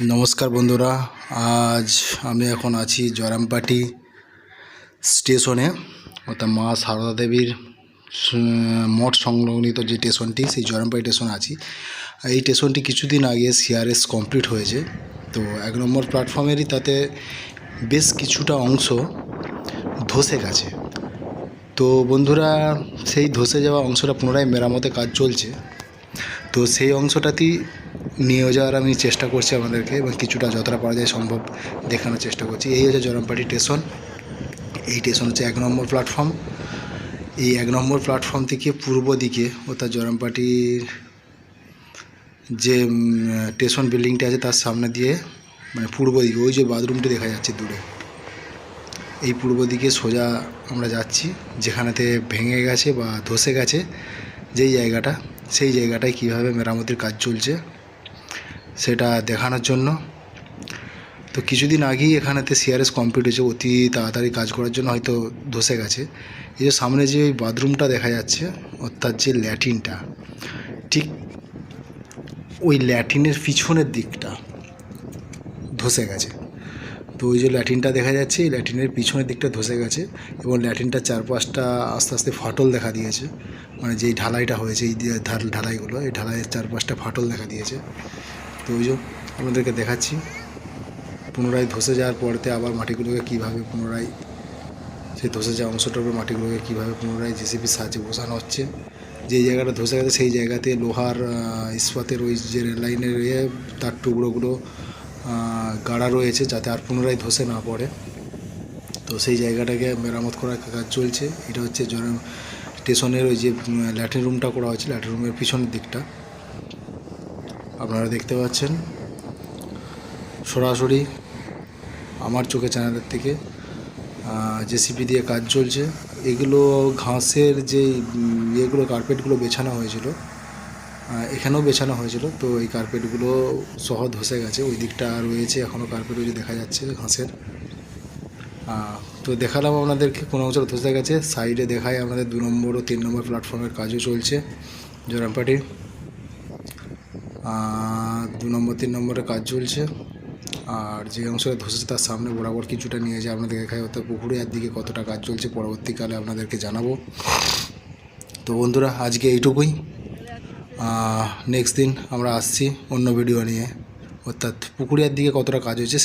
নমস্কার বন্ধুরা, আজ আমি এখন আছি জরামপাটি স্টেশনে। অর্থাৎ মা সারদা দেবীর মঠ সংলগ্নিত যে স্টেশনটি, সেই জরামপাটি স্টেশনে আছি। এই স্টেশনটি কিছুদিন আগে সিআরএস কমপ্লিট হয়েছে। তো এক নম্বর প্ল্যাটফর্মেরই তাতে বেশ কিছুটা অংশ ধসে গেছে। তো বন্ধুরা, সেই ধসে যাওয়া অংশটা পুনরায় মেরামতের কাজ চলছে। তো সেই অংশটাতেই নিয়ে যাওয়ার আমি চেষ্টা করছি আমাদেরকে এবং কিছুটা যতটা পারা যায় সম্ভব দেখানোর চেষ্টা করছি। এই হচ্ছে জরমপাটি স্টেশন। এই স্টেশন হচ্ছে এক নম্বর প্ল্যাটফর্ম। এই এক নম্বর প্ল্যাটফর্ম থেকে পূর্ব দিকে, অর্থাৎ জরমপাটির যে স্টেশন বিল্ডিংটা আছে তার সামনে দিয়ে মানে পূর্ব দিকে, ওই যে বাথরুমটি দেখা যাচ্ছে দূরে, এই পূর্ব দিকে সোজা আমরা যাচ্ছি, যেখানেতে ভেঙে গেছে বা ধসে গেছে যেই জায়গাটা। সেই জায়গাটায় কীভাবে মেরামতির কাজ চলছে সেটা দেখানোর জন্য। তো কিছুদিন আগেই এখানেতে সিআরএস কমপ্লিট হয়েছে, অতি তাড়াতাড়ি কাজ করার জন্য হয়তো ধসে গেছে। এই যে সামনে যে ওই বাথরুমটা দেখা যাচ্ছে, অর্থাৎ যে ল্যাটিনটা, ঠিক ওই ল্যাটিনের পিছনের দিকটা ধসে গেছে। তো ওই যে ল্যাটিনটা দেখা যাচ্ছে, এই ল্যাটিনের পিছনের দিকটা ধসে গেছে এবং ল্যাটিনটার চারপাশটা আস্তে আস্তে ফাটল দেখা দিয়েছে। মানে যেই ঢালাইটা হয়েছে, এই ঢালাইগুলো, এই ঢালাইয়ের চারপাশটা ফাটল দেখা দিয়েছে। তো ওই যে আপনাদেরকে দেখাচ্ছি, পুনরায় ধসে যাওয়ার পরেতে আবার মাটিগুলোকে কীভাবে পুনরায়, সেই ধসে যাওয়া অংশটার উপর মাটিগুলোকে কীভাবে পুনরায় জেসিপির সাহায্যে বসানো হচ্ছে। যেই জায়গাটা ধসে গেছে, সেই জায়গাতে লোহার ইস্পাতের ওই যে রেল লাইনের ইয়ে তার টুকরোগুলো গাড়া রয়েছে যাতে আর পুনরায় ধসে না পড়ে। তো সেই জায়গাটাকে মেরামত করার কাজ চলছে। এটা হচ্ছে জন, স্টেশনের ওই যে ল্যাট্রিন রুমটা করা হয়েছে, ল্যাট্রিন রুমের পিছনের দিকটা। আপনারা দেখতে পাচ্ছেন। সরাসরি আমার চোখে চ্যানেলের থেকে জেসিপি দিয়ে কাজ চলছে। এগুলো ঘাসের যে ইয়েগুলো, কার্পেটগুলো বেছানো হয়েছিল। এখানেও বেছানো হয়েছিল। তো এই কার্পেটগুলো সহ ধসে গেছে। ওই দিকটা রয়েছে। এখনও কার্পেট ওই যে দেখা যাচ্ছে ঘাসের। তো দেখালাম আপনাদেরকে কোনো অংশ ধসে গেছে। সাইডে দেখায় আমাদের দু নম্বর ও তিন নম্বর প্ল্যাটফর্মের কাজও চলছে। জোরামপাটি আর দু নম্বর, তিন নম্বরে কাজ চলছে। আর যে অংশটা ধসেছে তার সামনে বরাবর কিছুটা নিয়ে যায় আপনাদের দেখায় অর্থাৎ পুকুরে আর দিকে কতটা কাজ চলছে। পরবর্তীকালে আপনাদেরকে জানাব। তো বন্ধুরা, আজকে এইটুকুই। নেক্সট দিন আমরা আসছি অন্য ভিডিও নিয়ে। অর্থাৎ পুকুরিয়ার দিকে কতটা কাজ হয়েছে